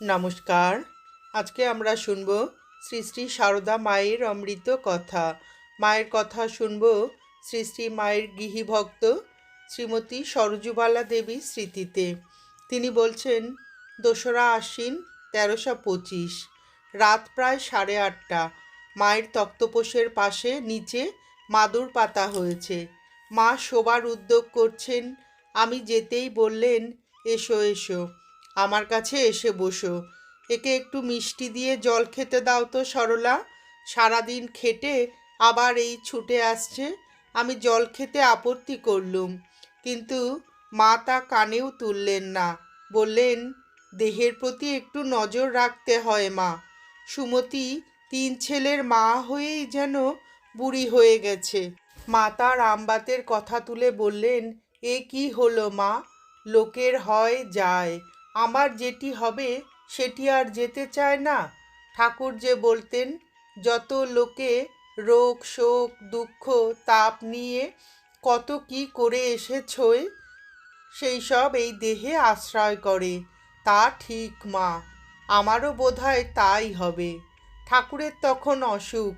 নমস্কার। আজকে আমরা শুনব শ্রী শ্রী সারদা মায়ের অমৃত কথা। মায়ের কথা শুনব শ্রী শ্রী মায়ের গৃহীভক্ত শ্রীমতী সরজুবালা দেবী স্মৃতিতে। তিনি বলছেন, দোসরা আশ্বিন তেরোশো পঁচিশ, রাত প্রায় সাড়ে আটটা। মায়ের তক্তপোষের পাশে নিচে মাদুর পাতা হয়েছে। মা শোবার উদ্যোগ করছেন। আমি যেতেই বললেন, এসো এসো। আমার কাছে এসে বসো। একে একটু মিষ্টি দিয়ে জল খেতে দাও তো সরলা। সারাদিন খেটে আবার এই ছুটে আসছে। আমি জল খেতে আপত্তি করলুম, কিন্তু মা তা কানেও তুললেন না। বললেন, দেহের প্রতি একটু নজর রাখতে হয় মা। সুমতি তিন ছেলের মা হয়েই যেন বুড়ি হয়ে গেছে। মা তার আমবাতের কথা তুলে বললেন, এ কি হলো মা? লোকের হয় যায়। আমার যেটি হবে, সেটি আর যেতে চায় না। ঠাকুর যে বলতেন, যত লোকে রোগ, শোক, দুঃখ, তাপ নিয়ে কত কি করে এসেছই, সেই সব এই দেহে আশ্রয় করে। তা ঠিক, মা, আমারও বোধহয় তাই হবে। ঠাকুরের তখন অসুখ।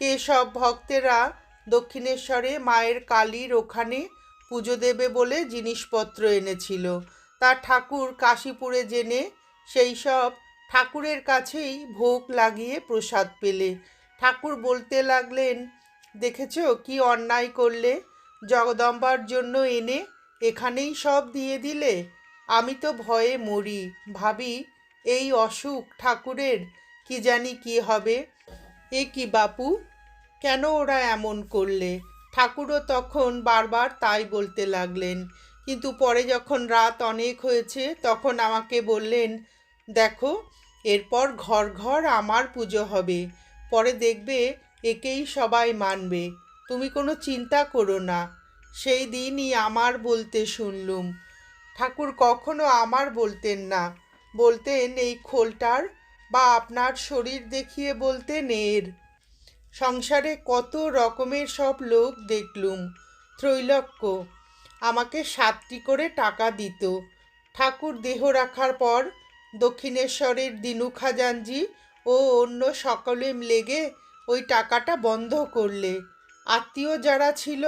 কে সব ভক্তেরা দক্ষিণেশ্বরে মায়ের কালীর ওখানে পুজো দেবে বলে জিনিসপত্র এনেছিল। তা ঠাকুর কাশীপুরে জেনে সেই সব ঠাকুরের কাছেই ভোগ লাগিয়ে প্রসাদ পেলে। ঠাকুর বলতে লাগলেন, দেখেছ কি অন্যায় করলে? জগদম্বার জন্য এনে এখানেই সব দিয়ে দিলে? আমি তো ভয়ে মরি। ভাবি, এই অসুখ ঠাকুরের কি জানি কি হবে? এ কি বাপু? কেন ওরা এমন করলে? ঠাকুরও তখন বারবার তাই বলতে লাগলেন কিন্তু পরে যখন রাত অনেক হয়েছে, তখন আমাকে বললেন, দেখো, এরপর ঘর ঘর আমার পুজো হবে। পরে দেখবে একেই সবাই মানবে। তুমি কোনো চিন্তা করো না। সেই দিনই আমার বলতে শুনলুম। ঠাকুর কখনো আমার বলতেন না। বলতেন, এই খোলটার বা আপনার শরীর দেখিয়ে বলতেন এর সংসারে কত রকমের সব লোক দেখলুম। ত্রৈলক্য আমাকে সাতটি করে টাকা দিত। ঠাকুর দেহ রাখার পর দক্ষিণেশ্বরের দিনু খাজানজি ও অন্য সকলে লেগে ওই টাকাটা বন্ধ করলে। আত্মীয় যারা ছিল,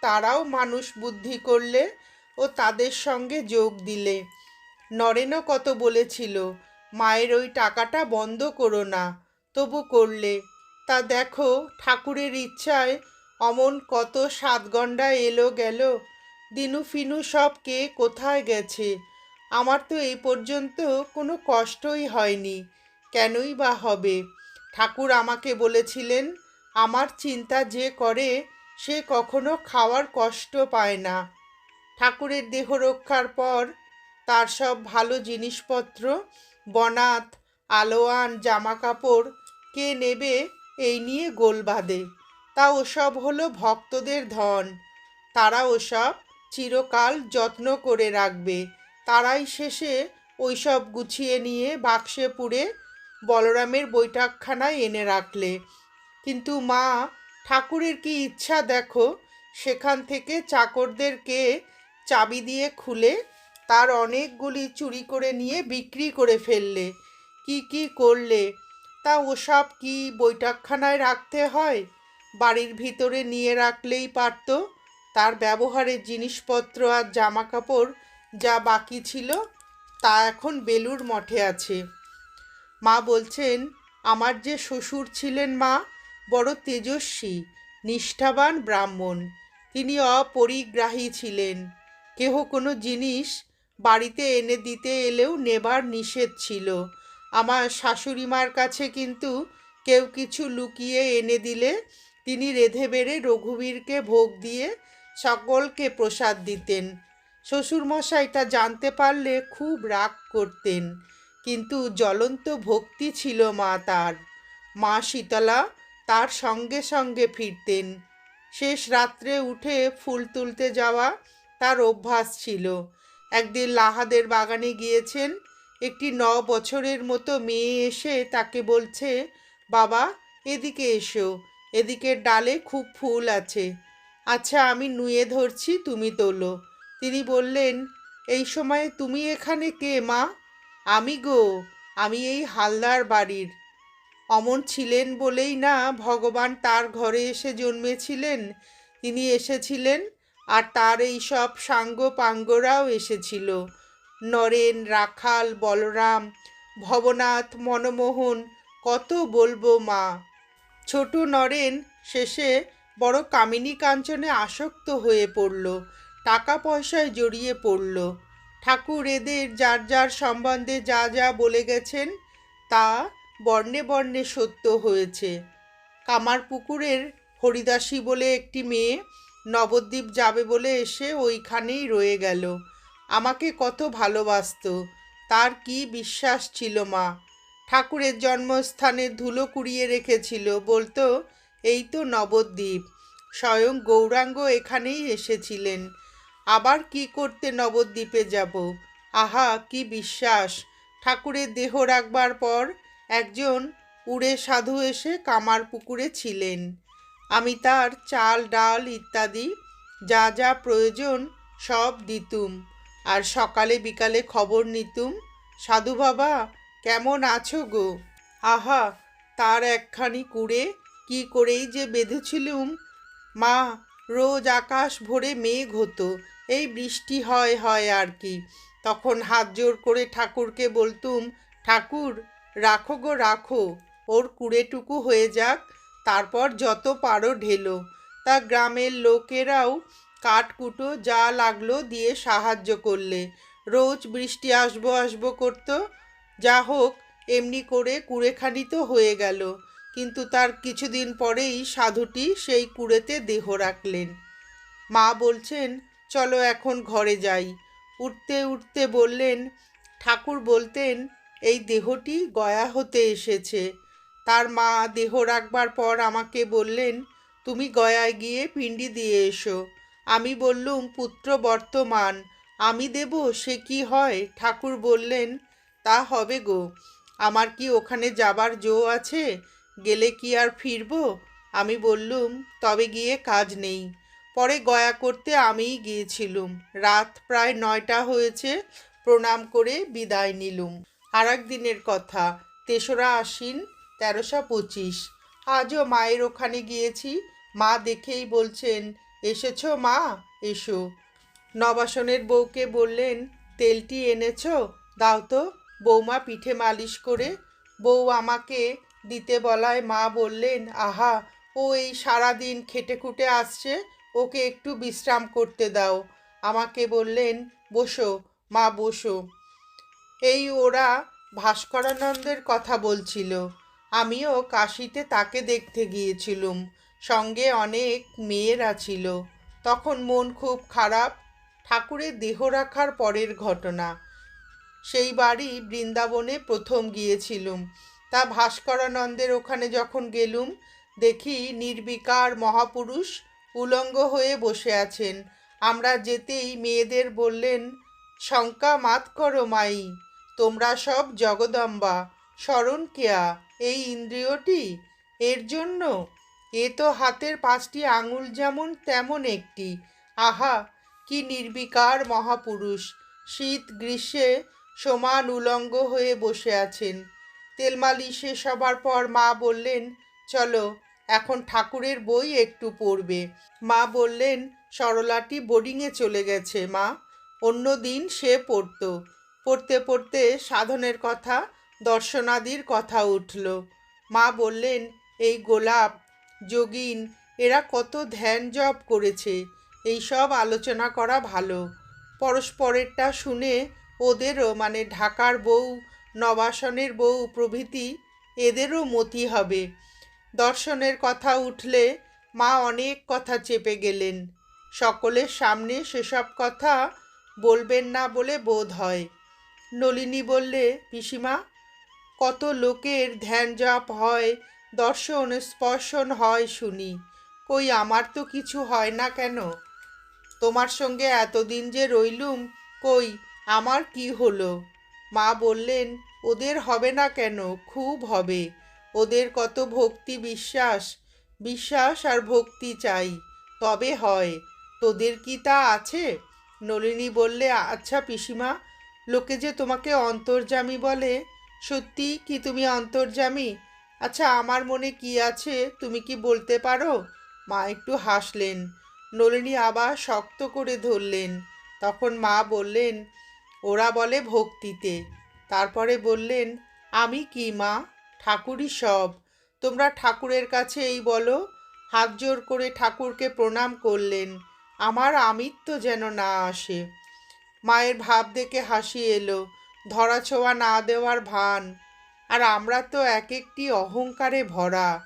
তারাও মানুষ বুদ্ধি করলে ও তাদের সঙ্গে যোগ দিলে। নরেনও কত বলেছিল, মায়ের ওই টাকাটা বন্ধ করো না, তবু করলে। তা দেখো, ঠাকুরের ইচ্ছায় অমন কত সাত সাতগণ্ডা এলো গেল দিনু ফিনু সব কে কোথায় গেছে? আমার তো এই পর্যন্ত কোনো কষ্টই হয়নি। কেনই বা হবে? ঠাকুর আমাকে বলেছিলেন, আমার চিন্তা যে করে, সে কখনো খাওয়ার কষ্ট পায় না। ঠাকুরের দেহ রক্ষার পর তার সব ভালো জিনিসপত্র, বনাত, আলোয়ান জামা কাপড় কে নেবে এই নিয়ে গোল বাঁধে। তা ওসব হলো ভক্তদের ধন। তারা ওসব চিরকাল যত্ন করে রাখবে। তারাই শেষে ওইসব গুছিয়ে নিয়ে বাক্সে পুড়ে বলরামের বৈঠকখানায় এনে রাখলে। কিন্তু মা, ঠাকুরের কি ইচ্ছা দেখো? সেখান থেকে চাকরদেরকে চাবি দিয়ে খুলে তার অনেকগুলি চুরি করে নিয়ে বিক্রি করে ফেললে। কি কি করলে? তা ওসব কি বৈঠকখানায় রাখতে হয়? বাড়ির ভিতরে নিয়ে রাখলেই পারত? তার ব্যবহারের জিনিসপত্র আর জামা কাপড় যা বাকি ছিল তা এখন বেলুর মঠে আছে। মা বলছেন, আমার যে শ্বশুর ছিলেন মা, বড় তেজস্বী, নিষ্ঠাবান ব্রাহ্মণ। তিনি অপরিগ্রাহী ছিলেন। কেহ কোনো জিনিস বাড়িতে এনে দিতে এলেও নেবার নিষেধ ছিল। আমার শাশুড়ি মার কাছে কিন্তু কেউ কিছু লুকিয়ে এনে দিলে তিনি রেধে বেড়ে রঘুবীরকে ভোগ দিয়ে সকলকে প্রসাদ দিতেন। শ্বশুরমশাইটা জানতে পারলে খুব রাগ করতেন। কিন্তু জ্বলন্ত ভক্তি ছিল মা তার। মা শীতলা তার সঙ্গে সঙ্গে ফিরতেন। শেষ রাত্রে উঠে ফুল তুলতে যাওয়া তার অভ্যাস ছিল। একদিন লাহাদের বাগানে গিয়েছেন, একটি ন বছরের মতো মেয়ে এসে তাকে বলছে, বাবা, এদিকে এসো, এদিকের ডালে খুব ফুল আছে। আচ্ছা আমি নুয়ে ধরছি, তুমি তোলো। তিনি বললেন, এই সময় তুমি এখানে কে, মা? আমি গো, আমি এই হালদার বাড়ির। অমন ছিলেন বলেই না ভগবান তার ঘরে এসে জন্মেছিলেন? তিনি এসেছিলেন আর তার এই সব সাঙ্গ পাঙ্গরাও এসেছিল। নরেন, রাখাল, বলরাম, ভবনাথ, মনমোহন, কত বলব মা? ছোট নরেন শেষে বড় কামিনী কাঞ্চনে আসক্ত হয়ে পড়ল টাকা পয়সায় জড়িয়ে পড়ল। ঠাকুর এদের যার যার সম্বন্ধে যা যা বলে গেছেন, তা বর্ণে বর্ণে সত্য হয়েছে। কামার পুকুরের হরিদাসী বলে একটি মেয়ে নবদ্বীপ যাবে বলে এসে ওইখানেই রয়ে গেল। আমাকে কত ভালোবাসতো, তার কি বিশ্বাস ছিল মা? ঠাকুরের জন্মস্থানে ধুলো কুড়িয়ে রেখেছিল বলতো এই তো নবদ্বীপ। স্বয়ং গৌরাঙ্গ এখানেই এসেছিলেন। আবার কি করতে নবদ্বীপে যাব? আহা, কি বিশ্বাস! ঠাকুরের দেহ রাখবার পর একজন উড়ে সাধু এসে কামার পুকুরে ছিলেন। আমি তার চাল, ডাল ইত্যাদি যা যা প্রয়োজন সব দিতুম। আর সকালে বিকালে খবর নিতুম, সাধু বাবা কেমন আছো গো? আহা, তার একখানি কুড়ে কি করেই যে বেঁধেছিলুম? মা, রোজ আকাশ ভরে মেঘ হতো, এই বৃষ্টি হয় হয় আর কি। তখন হাত জোর করে ঠাকুরকে বলতুম, ঠাকুর, রাখো গো, রাখো, ওর কুড়েটুকু হয়ে যাক, তারপর যত পারো ঢেলো। তা গ্রামের লোকেরাও কাঠকুটো যা লাগল দিয়ে সাহায্য করলে। রোজ বৃষ্টি আসব আসব করতো। যা হোক, এমনি করে কুড়েখানি তো হয়ে গেল। কিন্তু তার কিছুদিন পরেই সাধুটি সেই কুড়েতে দেহ রাখলেন। মা বলছেন, চলো এখন ঘরে যাই। উঠতে উঠতে বললেন, ঠাকুর বলতেন, এই দেহটি গয়া হতে এসেছে। তার মা দেহ রাখবার পর আমাকে বললেন, তুমি গয়ায় গিয়ে পিণ্ডি দিয়ে এসো। আমি বললুম, পুত্র বর্তমান, আমি দেব, সে কি হয়? ঠাকুর বললেন, তা হবে গো, আমার কি ওখানে যাবার জো আছে? গেলে কি আর ফিরবো? আমি বললুম, তবে গিয়ে কাজ নেই। পরে গয়া করতে আমিই গিয়েছিলুম। রাত প্রায় নয়টা হয়েছে, প্রণাম করে বিদায় নিলুম। আর দিনের কথা, তেসরা আশ্বিন, তেরোশো পঁচিশ। আজও মায়ের ওখানে গিয়েছি। মা দেখেই বলছেন, এসেছ মা? এসো। নবাসনের বউকে বললেন, তেলটি এনেছো? দাও তো। বৌমা পিঠে মালিশ করে, বউ আমাকে দিতে বলায় মা বললেন, আহা, ও এই সারাদিন খেটে খুটে আসছে, ওকে একটু বিশ্রাম করতে দাও। আমাকে বললেন, বসো, মা বসো। এই ওরা ভাস্করানন্দের কথা বলছিল। আমিও কাশিতে তাকে দেখতে গিয়েছিলুম, সঙ্গে অনেক মেয়েরা ছিল। তখন মন খুব খারাপ, ঠাকুরের দেহ রাখার পরের ঘটনা। সেই বাড়ি বৃন্দাবনে প্রথম গিয়েছিলুম। তা ভাস্করানন্দের ওখানে যখন গেলুম, দেখি নির্বিকার মহাপুরুষ উলঙ্গ হয়ে বসে আছেন। আমরা যেতেই মেয়েদের বললেন, শঙ্কা মাত করো মাই, তোমরা সব জগদম্বা স্মরণ কেয়া, এই ইন্দ্রিয়টি? এর জন্য? এ তো হাতের পাঁচটি আঙুল যেমন, তেমন একটি। আহা, কি নির্বিকার মহাপুরুষ! শীত গ্রীষ্মে সমান উলঙ্গ হয়ে বসে আছেন। তেলমালিশে হবার পর মা বললেন, চলো, এখন ঠাকুরের বই একটু পড়বে। মা বললেন, সরলাটি বোর্ডিংয়ে চলে গেছে, মা। অন্য দিন সে পড়তো। পড়তে পড়তে সাধনের কথা, দর্শনাদির কথা উঠল। মা বললেন, এই গোলাপ, যোগিন, এরা কত ধ্যান জপ করেছে। এই সব আলোচনা করা ভালো। পরস্পরেরটা শুনে ওদেরও মানে ঢাকার বউ নবাসনের বউ প্রভৃতি এদেরও মতি হবে। দর্শনের কথা উঠলে মা অনেক কথা চেপে গেলেন। সকলের সামনে সেসব কথা বলবেন না বলে বোধ হয়। নলিনী বললে, পিসিমা, কত লোকের ধ্যান জপ হয়, দর্শন স্পর্শন হয় শুনি। কই আমার তো কিছু হয় না কেন? তোমার সঙ্গে এতদিন যে রইলুম, কই আমার কি হলো? মা বললেন, ওদের হবে না কেন? খুব হবে। ওদের কত ভক্তি বিশ্বাস। বিশ্বাস আর ভক্তি চাই। তবে হয়। তোদের কি তা আছে? নলিনী বললে আচ্ছা পিসিমা, লোকে যে তোমাকে অন্তর্জামী বলে, সত্যি কি তুমি অন্তর্যামী? আচ্ছা আমার মনে কি আছে, তুমি কি বলতে পারো? মা একটু হাসলেন। নলিনী আবার শক্ত করে ধরলেন। তখন মা বললেন ওরা বলে ভক্তিতে। তারপরে বললেন, আমি কি মা? ঠাকুরই সব। তোমরা ঠাকুরের কাছে এই বলো। হাত জোর করে ঠাকুরকে প্রণাম করলেন। আমার আমিত্ব যেন না আসে। মায়ের ভাব দেখে হাসি এলো। ধরা ছোঁয়া না দেওয়ার ভান। আর আমরা তো এক একটি অহংকারে ভরা।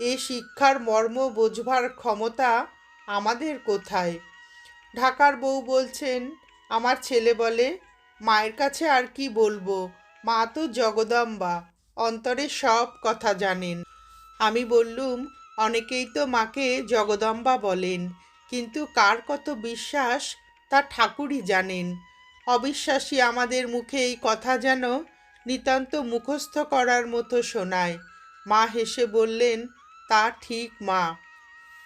এ শিক্ষার মর্ম বোঝবার ক্ষমতা আমাদের কোথায়? ঢাকার বউ বলছেন, আমার ছেলে বলে মায়ের কাছে আর কি বলব? মা তো জগদম্বা, অন্তরে সব কথা জানেন। আমি বললুম, অনেকেই তো মাকে জগদম্বা বলেন, কিন্তু কার কত বিশ্বাস তা ঠাকুরই জানেন। অবিশ্বাসী আমাদের মুখে এই কথা যেন নিতান্ত মুখস্থ করার মতো শোনায়। মা হেসে বললেন, তা ঠিক মা।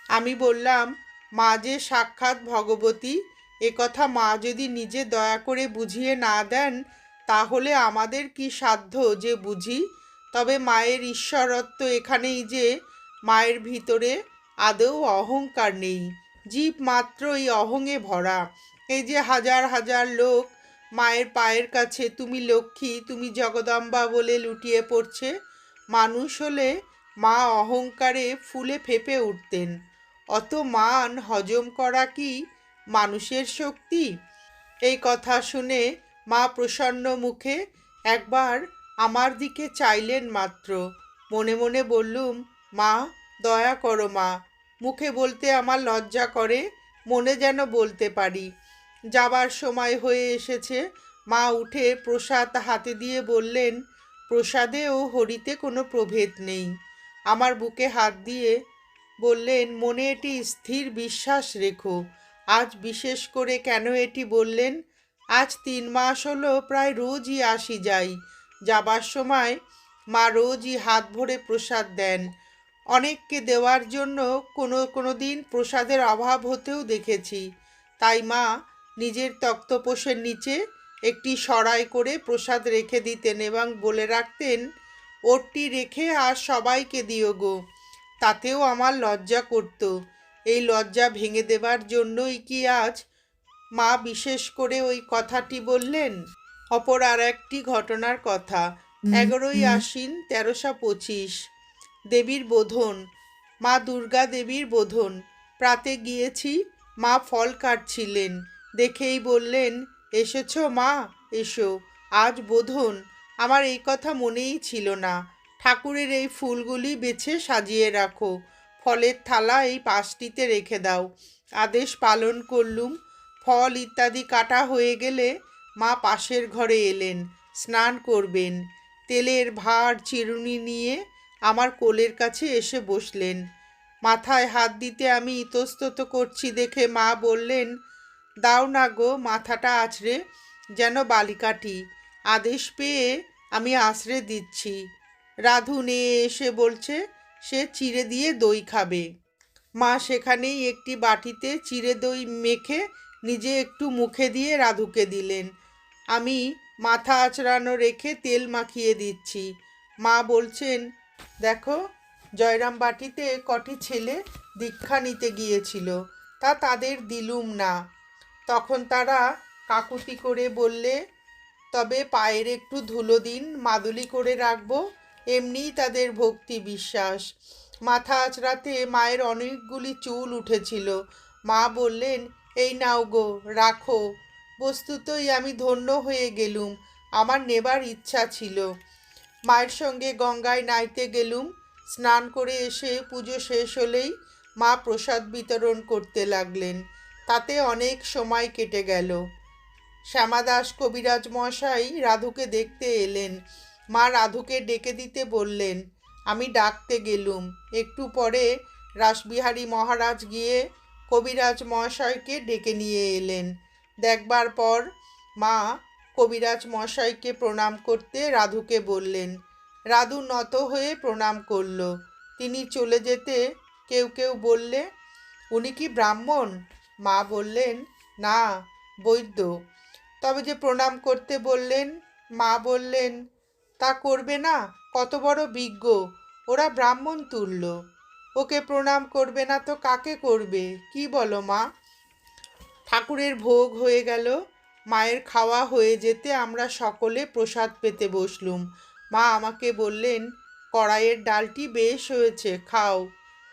আমি বললাম, মা যে সাক্ষাৎ ভগবতী এ কথা মা যদি নিজে দয়া করে বুঝিয়ে না দেন, তাহলে আমাদের কি সাধ্য যে বুঝি? তবে মায়ের ঈশ্বরত্ব এখানেই যে, মায়ের ভিতরে আদৌ অহংকার নেই। জীব মাত্র এই অহংয়ে ভরা। এই যে হাজার হাজার লোক মায়ের পায়ের কাছে, তুমি লক্ষ্মী, তুমি জগদম্বা বলে লুটিয়ে পড়ছে, মানুষ হলে মা অহংকারে ফুলে ফেপে উঠতেন। অত মান হজম করা কি মানুষের শক্তি? এই কথা শুনে মা প্রসন্ন মুখে একবার আমার দিকে চাইলেন মাত্র। মনে মনে বললুম, মা, দয়া করো মা। মুখে বলতে আমার লজ্জা করে, মনে যেন বলতে পারি। যাবার সময় হয়ে এসেছে, মা উঠে প্রসাদ হাতে দিয়ে বললেন, প্রসাদে ও হরিতে কোনো প্রভেদ নেই। আমার বুকে হাত দিয়ে বললেন, মনে এটি স্থির বিশ্বাস রেখো। আজ বিশেষ করে কেন এটি বললেন? আজ তিন মাস হলো প্রায় রোজই আসি যাই। যাবার সময় মা রোজই হাত ভরে প্রসাদ দেন। অনেককে দেওয়ার জন্য কোনো কোনো দিন প্রসাদের অভাব হতেও দেখেছি। তাই মা নিজের তক্তপোষের নিচে একটি সরাই করে প্রসাদ রেখে দিতেন এবং বলে রাখতেন ওরটি রেখে আর সবাইকে দিও গো। তাতেও আমার লজ্জা করত। এই লজ্জা ভেঙে দেবার জন্যই কি আজ মা বিশেষ করে ওই কথাটি বললেন? অপর আর একটি ঘটনার কথা। এগারোই আশ্বিন তেরোশো পঁচিশ। দেবীর বোধন। মা দুর্গা দেবীর বোধন। প্রাতে গিয়েছি মা ফল কাটছিলেন। দেখেই বললেন এসেছ মা এসো। আজ বোধন। আমার এই কথা মনেই ছিল না। ঠাকুরের এই ফুলগুলি বেছে সাজিয়ে রাখো। ফলের থালা এই পাশটিতে রেখে দাও। আদেশ পালন করলুম। ফল ইত্যাদি কাটা হয়ে গেলে মা পাশের ঘরে এলেন, স্নান করবেন। তেলের ভার, চিরুনি নিয়ে আমার কোলের কাছে এসে বসলেন। মাথায় হাত দিতে আমি ইতস্তত করছি দেখে মা বললেন, দাও না গো, মাথাটা আছড়ে যেন বালিকাটি। আদেশ পেয়ে আমি আছড়ে দিচ্ছি। রাধু নিয়ে এসে বলছে সে চিড়ে দিয়ে দই খাবে। মা সেখানেই একটি বাটিতে চিড়ে দই মেখে নিজে একটু মুখে দিয়ে রাধুকে দিলেন। আমি মাথা আঁচড়ানো রেখে তেল মাখিয়ে দিচ্ছি। মা বলছেন, দেখো, জয়রাম বাটিতে কটি ছেলে দীক্ষা নিতে গিয়েছিল, তা তাদের দিলুম না। তখন তারা কাকুতি করে বললে, তবে পায়ের একটু ধুলো দিন, মাদুলি করে রাখব এমনিই তাদের ভক্তি বিশ্বাস। মাথা আঁচড়াতে মায়ের অনেকগুলি চুল উঠেছিল। মা বললেন, এই নাও গো, রাখো। বস্তুতই আমি ধন্য হয়ে গেলুম, আমার নেবার ইচ্ছা ছিল। মায়ের সঙ্গে গঙ্গায় নাইতে গেলুম, স্নান করে এসে পুজো শেষ হলেই মা প্রসাদ বিতরণ করতে লাগলেন। তাতে অনেক সময় কেটে গেল। শ্যামাদাস কবিরাজ মশাই রাধুকে দেখতে এলেন। মা রাধুকে ডেকে দিতে বললেন, আমি ডাকতে গেলুম। একটু পরে রাসবিহারী মহারাজ গিয়ে কবিরাজ মহাশয়কে ডেকে নিয়ে এলেন। দেখবার পর মা কবিরাজ মশাইকে প্রণাম করতে রাধুকে বললেন, রাধু নত হয়ে প্রণাম করল। তিনি চলে যেতে কেউ কেউ বললে, উনি কি ব্রাহ্মণ? মা বললেন, না, বৈদ্য। তবে যে প্রণাম করতে বললেন, মা বললেন তা করবে না? কত বড় বিজ্ঞ। ওরা ব্রাহ্মণ তুল্য। ওকে প্রণাম করবে না তো কাকে করবে? কি বলো মা? ঠাকুরের ভোগ হয়ে গেল। মায়ের খাওয়া হয়ে যেতে আমরা সকলে প্রসাদ পেতে বসলুম। মা আমাকে বললেন, কড়াইয়ের ডালটি বেশ হয়েছে, খাও।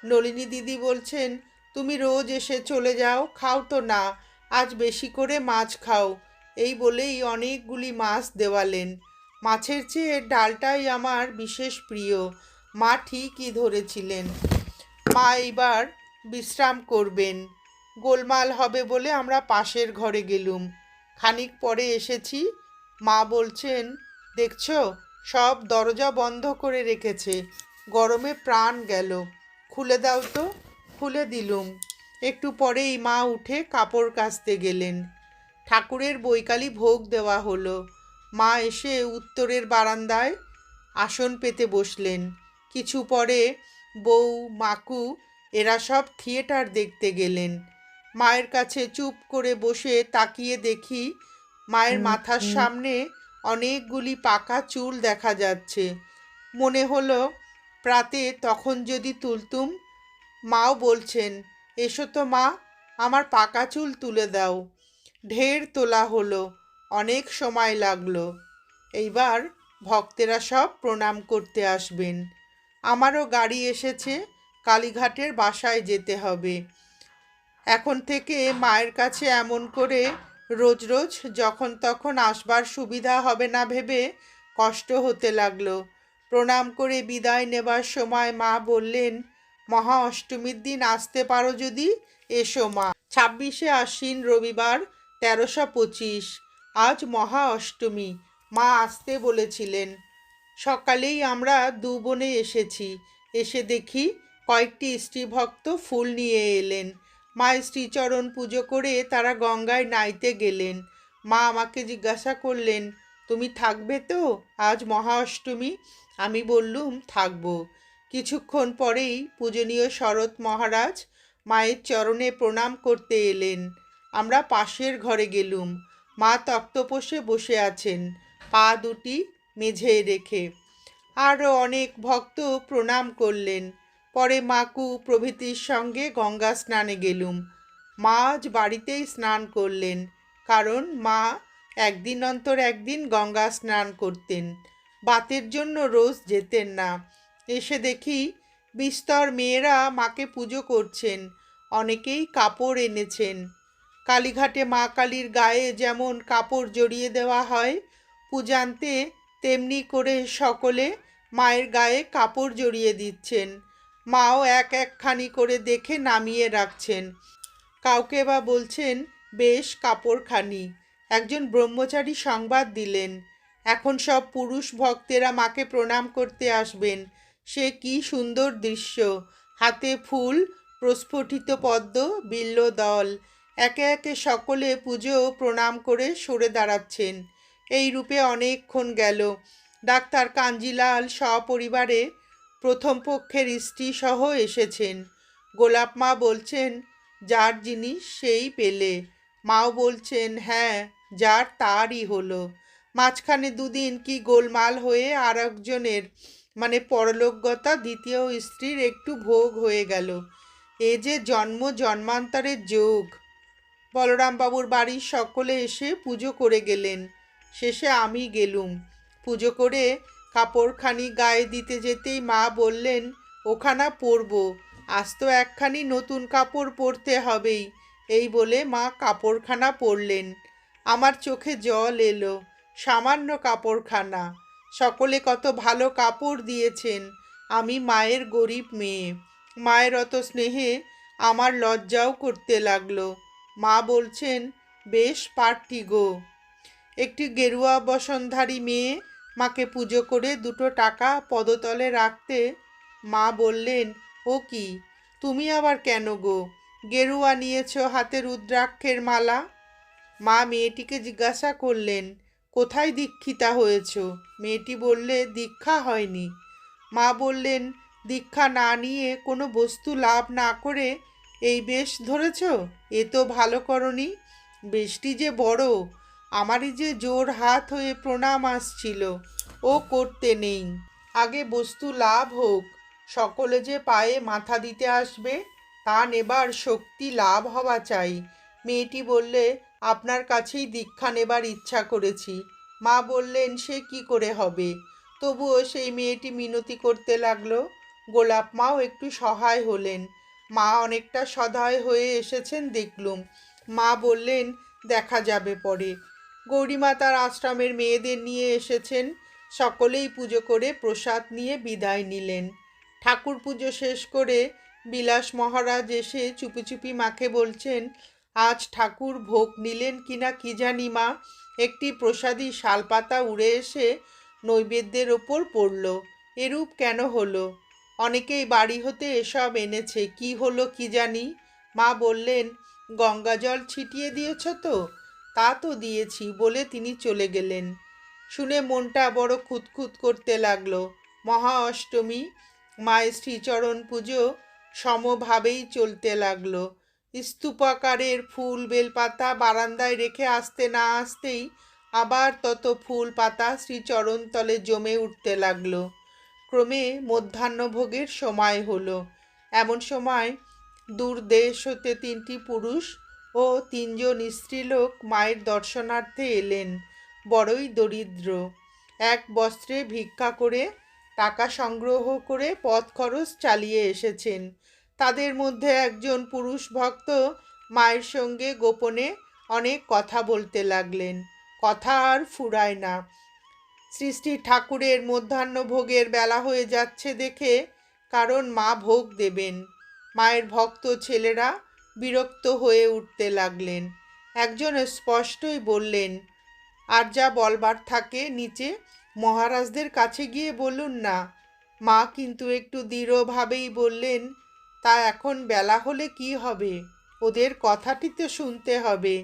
নলিনী দিদি বলছেন, তুমি রোজ এসে চলে যাও, খাও তো না, আজ বেশি করে মাছ খাও। এই বলেই অনেকগুলি মাছ দেওয়ালেন। মাছের চেয়ে ডালটাই আমার বিশেষ প্রিয়। মা ঠিকই ধরেছিলেন। মা এইবার বিশ্রাম করবেন। গোলমাল হবে বলে আমরা পাশের ঘরে গেলুম। খানিক পরে এসেছি। মা বলছেন, দেখছ, সব দরজা বন্ধ করে রেখেছে। গরমে প্রাণ গেল। খুলে দাও তো, খুলে দিলুম। একটু পরেই মা উঠে কাপড় কাচতে গেলেন। ঠাকুরের বৈকালী ভোগ দেওয়া হলো। মা এসে উত্তরের বারান্দায় আসন পেতে বসলেন। কিছু পরে বউ মাকু এরা সব থিয়েটার দেখতে গেলেন। মায়ের কাছে চুপ করে বসে তাকিয়ে দেখি মায়ের মাথার সামনে অনেকগুলি পাকা চুল দেখা যাচ্ছে। মনে হলো প্রাতে তখন যদি তুলতুম মাও বলছেন এসো তো মা আমার পাকা চুল তুলে দাও। ঢের তোলা হলো। অনেক সময় লাগল। এইবার ভক্তেরা সব প্রণাম করতে আসবেন। আমারও গাড়ি এসেছে, কালীঘাটের বাসায় যেতে হবে। এখন থেকে মায়ের কাছে এমন করে রোজ রোজ যখন তখন আসবার সুবিধা হবে না ভেবে কষ্ট হতে লাগল। প্রণাম করে বিদায় নেবার সময় মা বললেন, মহা অষ্টমীর দিন আসতে পারো যদি, এসো মা। ছাব্বিশে আশ্বিন রবিবার তেরোশো পঁচিশ। আজ মহা অষ্টমী, মা আসতে বলেছিলেন। সকালেই আমরা দু বোনে এসেছি। এসে দেখি কয়েকটি স্ত্রীভক্ত ফুল নিয়ে এলেন। মা শ্রীচরণ পুজো করে তারা গঙ্গায় নাইতে গেলেন। মা আমাকে জিজ্ঞাসা করলেন, তুমি থাকবে তো? আজ মহা অষ্টমী? আমি বললুম, থাকব। কিছুক্ষণ পরেই পূজনীয় শরৎ মহারাজ মায়ের চরণে প্রণাম করতে এলেন। আমরা পাশের ঘরে গেলুম। মা তক্তপোষে বসে আছেন, পা দুটি মেঝেয় রেখে। আরও অনেক ভক্ত প্রণাম করলেন। পরে মাকু প্রভৃতির সঙ্গে গঙ্গা স্নানে গেলুম। মা আজ বাড়িতেই স্নান করলেন, কারণ মা একদিন অন্তর একদিন গঙ্গা স্নান করতেন। বাতের জন্য রোজ যেতেন না। এসে দেখি বিস্তর মেয়েরা মাকে পুজো করছেন, অনেকেই কাপড় এনেছেন। কালীঘাটে মা কালীর গায়ে যেমন কাপড় জড়িয়ে দেওয়া হয়, পূজান্তে তেমনি করে সকলে মায়ের গায়ে কাপড় জড়িয়ে দিচ্ছেন। মাও এক একখানি করে দেখে নামিয়ে রাখছেন। কাউকে বা বলছেন, বেশ কাপড়খানি। একজন ব্রহ্মচারী সংবাদ দিলেন। এখন সব পুরুষ ভক্তেরা মাকে প্রণাম করতে আসবেন। সে কি সুন্দর দৃশ্য। হাতে ফুল, প্রস্ফুটিত পদ্ম বিল্ল দল একে একে সকলে পুজো প্রণাম করে সরে দাঁড়াচ্ছেন। এই রূপে অনেকক্ষণ গেল। ডাক্তার কাঞ্জিলাল সপরিবারে প্রথম পক্ষের স্ত্রী সহ এসেছেন। গোলাপ মা বলছেন, যার জিনিস সেই পেলে। মাও বলছেন হ্যাঁ যার তারই হলো। মাঝখানে দুদিন কি গোলমাল হয়ে আর একজনের মানে পরলোকগতা দ্বিতীয় স্ত্রীর একটু ভোগ হয়ে গেল। এ যে জন্ম জন্মান্তরের যোগ। বলরামবাবুর বাড়ির সকলে এসে পুজো করে গেলেন। শেষে আমি গেলুম। পুজো করে কাপড়খানি গায়ে দিতে যেতেই মা বললেন, ওখানা পরব। আজ তো একখানি নতুন কাপড় পরতে হবেই। এই বলে মা কাপড়খানা পরলেন। আমার চোখে জল এলো, সামান্য কাপড়খানা। সকলে কত ভালো কাপড় দিয়েছেন। আমি মায়ের গরিব মেয়ে। মায়ের অত স্নেহে আমার লজ্জাও করতে লাগল। মা বলছেন, বেশ পারটি গো। একটি গেরুয়া বসনধারী মেয়ে মাকে পুজো করে দুটো টাকা পদতলে রাখতে মা বললেন, ও কি? তুমি আবার কেন গো? গেরুয়া নিয়েছ হাতে রুদ্রাক্ষের মালা? মা মেয়েটিকে জিজ্ঞাসা করলেন, কোথায় দীক্ষিতা হয়েছ? মেয়েটি বললে, দীক্ষা হয়নি। মা বললেন, দীক্ষা না নিয়ে কোনো বস্তু লাভ না করে এই বেশ ধরেছ, এ তো ভালো করনি। বেশটি যে বড়, আমারই যে জোর হাত হয়ে প্রণাম আসছিল, ও করতে নেই। আগে বস্তু লাভ হোক, সকলে যে পায়ে মাথা দিতে আসবে, তা নেবার শক্তি লাভ হওয়া চাই। মেয়েটি বললে, আপনার কাছেই দীক্ষা নেবার ইচ্ছা করেছি। মা বললেন, সে কি করে হবে? তবুও সেই মেয়েটি মিনতি করতে লাগল। গোলাপ মাও একটু সহায় হলেন। মা অনেকটা সদয় হয়ে এসেছেন দেখলুম। মা বললেন, দেখা যাবে পরে। গৌরীমা তার আশ্রমের মেয়েদের নিয়ে এসেছেন। সকলেই পুজো করে প্রসাদ নিয়ে বিদায় নিলেন। ঠাকুর পুজো শেষ করে বিলাস মহারাজ এসে চুপি চুপি মাকে বলছেন, আজ ঠাকুর ভোগ নিলেন কিনা কি জানি মা। একটি প্রসাদী শালপাতা উড়ে এসে নৈবেদ্যের ওপর পড়ল। এরূপ কেন হলো? অনেকেই বাড়ি হতে এসব এনেছে। কি হলো কি জানি? মা বললেন, গঙ্গা জল ছিটিয়ে দিয়েছ তো? তা তো দিয়েছি। বলে তিনি চলে গেলেন। শুনে মনটা বড় খুঁতখুত করতে লাগল। মহা অষ্টমী, মায়ের শ্রীচরণ পুজো সমভাবেই চলতে লাগল। স্তূপাকারের ফুল বেলপাতা বারান্দায় রেখে আসতে না আসতেই আবার তত ফুল পাতা শ্রীচরণতলে জমে উঠতে লাগল। ক্রমে মধ্যাহ্নভোগের সময় হলো। এমন সময় দূর দেশ হতে তিনটি পুরুষ ও তিনজন স্ত্রীলোক মায়ের দর্শনার্থে এলেন। বড়ই দরিদ্র। এক বস্ত্রে ভিক্ষা করে টাকা সংগ্রহ করে পথ খরচ চালিয়ে এসেছেন। তাদের মধ্যে একজন পুরুষ ভক্ত মায়ের সঙ্গে গোপনে অনেক কথা বলতে লাগলেন। কথা আর ফুরায় না। সৃষ্টি ঠাকুরের মধ্যাহ্ন ভোগের বেলা হয়ে যাচ্ছে দেখে কারণ মা ভোগ দেবেন। মায়ের ভক্ত ছেলেরা বিরক্ত হয়ে উঠতে লাগলেন। একজন স্পষ্টই বললেন, আর যা বলবার থাকে নিচে মহারাজদের কাছে গিয়ে বলুন না। মা কিন্তু একটু দৃঢ়ভাবেই বললেন, তা এখন বেলা হলে কি হবে? ওদের কথাটি তো শুনতে হবে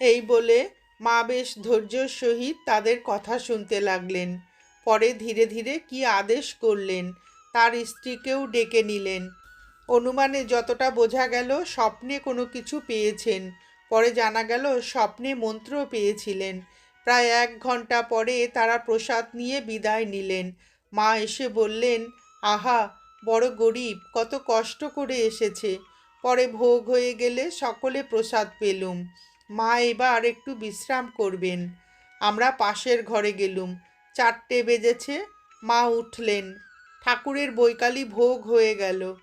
এই বলে মা বেশ ধৈর্যর সহিত তাদের কথা শুনতে লাগলেন। পরে ধীরে ধীরে কি আদেশ করলেন, তার স্ত্রীকেও ডেকে নিলেন। অনুমানে যতটা বোঝা গেল, স্বপ্নে কোনো কিছু পেয়েছেন। পরে জানা গেল, স্বপ্নে মন্ত্র পেয়েছিলেন। প্রায় এক ঘণ্টা পরে তারা প্রসাদ নিয়ে বিদায় নিলেন। মা এসে বললেন, আহা, বড় গরিব, কত কষ্ট করে এসেছে। পরে ভোগ হয়ে গেলে সকলে প্রসাদ পেলুম। মা এবার একটু বিশ্রাম করবেন। আমরা পাশের ঘরে গেলুম। চারটে বেজেছে, মা উঠলেন। ঠাকুরের বৈকালি ভোগ হয়ে গেল।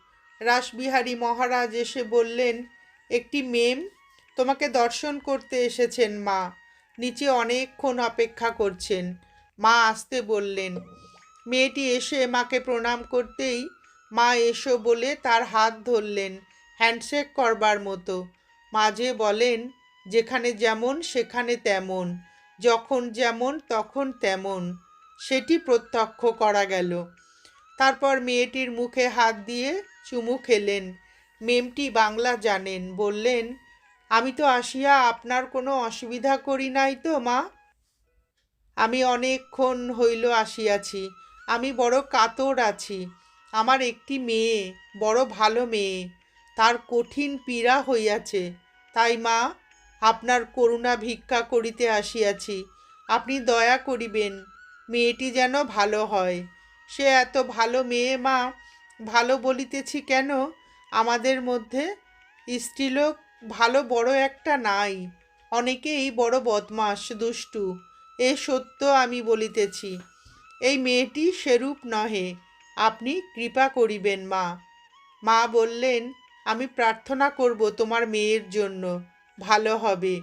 রাসবিহারী মহারাজ এসে বললেন, একটি মেম তোমাকে দর্শন করতে এসেছেন মা। নিচে অনেকক্ষণ অপেক্ষা করছেন। মা আসতে বললেন, মেয়েটি এসে মাকে প্রণাম করতেই মা এসো বলে তার হাত ধরলেন, হ্যান্ডশেক করবার মতো। মাঝে বলেন যেখানে যেমন, সেখানে তেমন, যখন যেমন, তখন তেমন, সেটি প্রত্যক্ষ করা গেল। তারপর মেয়েটির মুখে হাত দিয়ে চুমু খেলেন। মেমটি বাংলা জানেন, বললেন, আমি তো আসিয়া আপনার কোনো অসুবিধা করি নাই তো, মা? আমি অনেকক্ষণ হইল আসিয়াছি, আমি বড় কাতর আছি। আমার একটি মেয়ে, বড় ভালো মেয়ে, তার কঠিন পীড়া হইয়াছে। তাই মা আপনার করুণা ভিক্ষা করিতে আসিয়াছি। আপনি দয়া করিবেন, মেয়েটি যেন ভালো হয়। সে এত ভালো মেয়ে মা, ভালো বলিতেছি কেন? আমাদের মধ্যে স্ত্রীলোক ভালো বড় একটা নাই। অনেকেই বড় বদমাস দুষ্টু। এ সত্য আমি বলিতেছি। এই মেয়েটি সেরূপ নহে। আপনি কৃপা করিবেন মা। মা বললেন, আমি প্রার্থনা করব তোমার মেয়ের জন্য। ভালো হবে।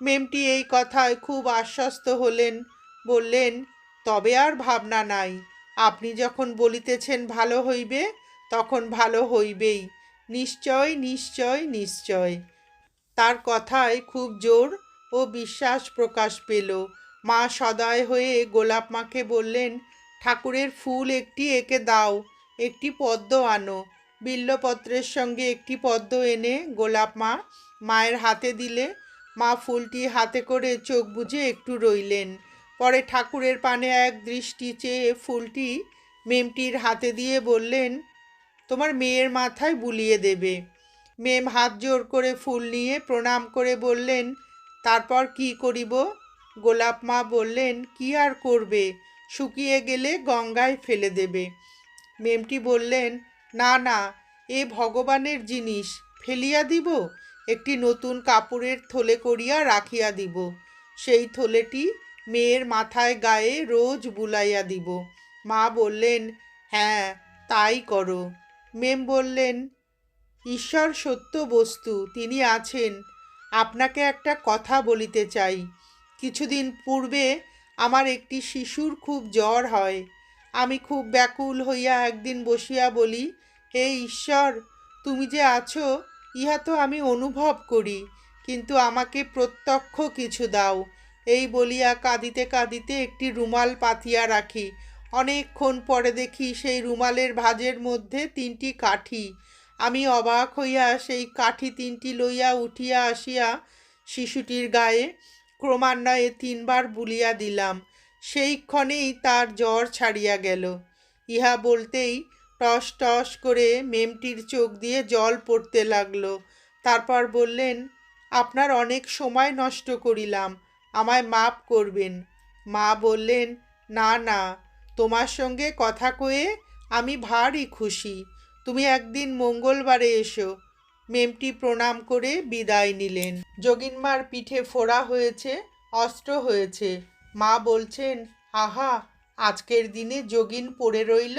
মেমটি এই কথায় খুব আশ্বস্ত হলেন, বললেন, তবে আর ভাবনা নাই। আপনি যখন বলিতেছেন ভালো হইবে, তখন ভালো হইবেই। নিশ্চয় নিশ্চয় নিশ্চয়। তার কথায় খুব জোর ও বিশ্বাস প্রকাশ পেল। মা সদয় হয়ে গোলাপ মাকে বললেন, ঠাকুরের ফুল একটি একে দাও, একটি পদ্ম আনো। বিল্লপত্রের সঙ্গে একটি পদ্ম এনে গোলাপ মা মায়ের হাতে দিলে। মা ফুলটি হাতে করে চোখ বুজে একটু রইলেন। পরে ঠাকুরের পানে এক দৃষ্টি চেয়ে ফুলটি মেমটির হাতে দিয়ে বললেন, তোমার মেয়ের মাথায় বুলিয়ে দেবে। মেম হাত জোর করে ফুল নিয়ে প্রণাম করে বললেন, তারপর কি করিব? গোলাপ মা বললেন, কি আর করবে? শুকিয়ে গেলে গঙ্গায় ফেলে দেবে। মেমটি বললেন, না না, এ ভগবানের জিনিস। ফেলিয়া দিব? একটি নতুন কাপড়ের থলে করিয়া রাখিয়া দিব। সেই থলেটি মেয়ের মাথায় গায়ে রোজ বুলাইয়া দিব। মা বললেন হ্যাঁ তাই করো। মেম বললেন, ঈশ্বর সত্য বস্তু, তিনি আছেন। আপনাকে একটা কথা বলিতে চাই। কিছুদিন পূর্বে আমার একটি শিশুর খুব জ্বর হয়। আমি খুব ব্যাকুল হইয়া একদিন বসিয়া বলি, হে ঈশ্বর, তুমি যে আছো ইহা তো আমি অনুভব করি, কিন্তু আমাকে প্রত্যক্ষ কিছু দাও। এই বলিয়া কাঁদিতে কাঁদিতে একটি রুমাল পাতিয়া রাখি। অনেকক্ষণ পরে দেখি সেই রুমালের ভাঁজের মধ্যে তিনটি কাঠি। আমি অবাক হইয়া সেই কাঠি তিনটি লইয়া উঠিয়া আসিয়া শিশুটির গায়ে ক্রমান্বয়ে তিনবার বুলিয়া দিলাম। সেই ক্ষণেই তার জ্বর ছাড়িয়া গেল। ইহা বলতেই টস টস করে মেমটির চোখ দিয়ে জল পড়তে লাগল। তারপর বললেন, আপনার অনেক সময় নষ্ট করিলাম, আমায় মাপ করবেন। মা বললেন, না না, তোমার সঙ্গে কথা কয়ে আমি ভারী খুশি। তুমি একদিন মঙ্গলবারে এসো। মেমটি প্রণাম করে বিদায় নিলেন। যোগিনমার পিঠে ফোড়া হয়েছে, অস্ত্র হয়েছে। মা বলছেন, আহা, আজকের দিনে যোগিন পড়ে রইল?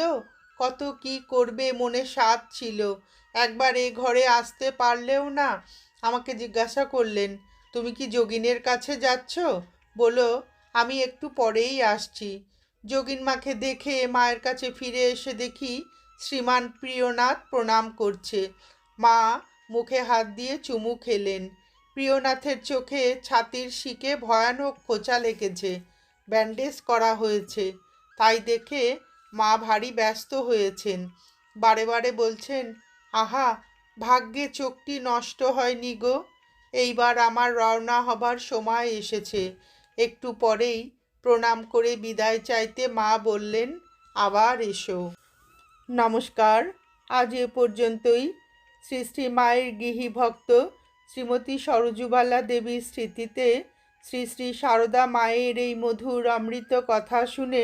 কত কি করবে মনে স্বাদ ছিল। একবার এ ঘরে আসতে পারলেও না আমাকে জিজ্ঞাসা করলেন, তুমি কি যোগিনের কাছে যাচ্ছ? বলো আমি একটু পরেই আসছি। যোগিন মাকে দেখে মায়ের কাছে ফিরে এসে দেখি শ্রীমান প্রিয়নাথ প্রণাম করছে। মা মুখে হাত দিয়ে চুমু খেলেন। প্রিয়নাথের চোখে ছাতির শিকে ভয়ানক খোঁচা লেগেছে। ব্যান্ডেজ করা হয়েছে। তাই দেখে মা ভারী ব্যস্ত হয়েছেন। বারে বারে বলছেন, আহা, ভাগ্যে চোখটি নষ্ট হয়নি গো। এইবার আমার রওনা হবার সময় এসেছে। একটু পরেই প্রণাম করে বিদায় চাইতে মা বললেন, আবার এসো। নমস্কার। আজ এ পর্যন্তই। শ্রী শ্রী মায়ের গৃহী ভক্ত শ্রীমতী সরজুবালা দেবীর স্মৃতিতে শ্রী শ্রী সারদা মায়ের এই মধুর অমৃত কথা শুনে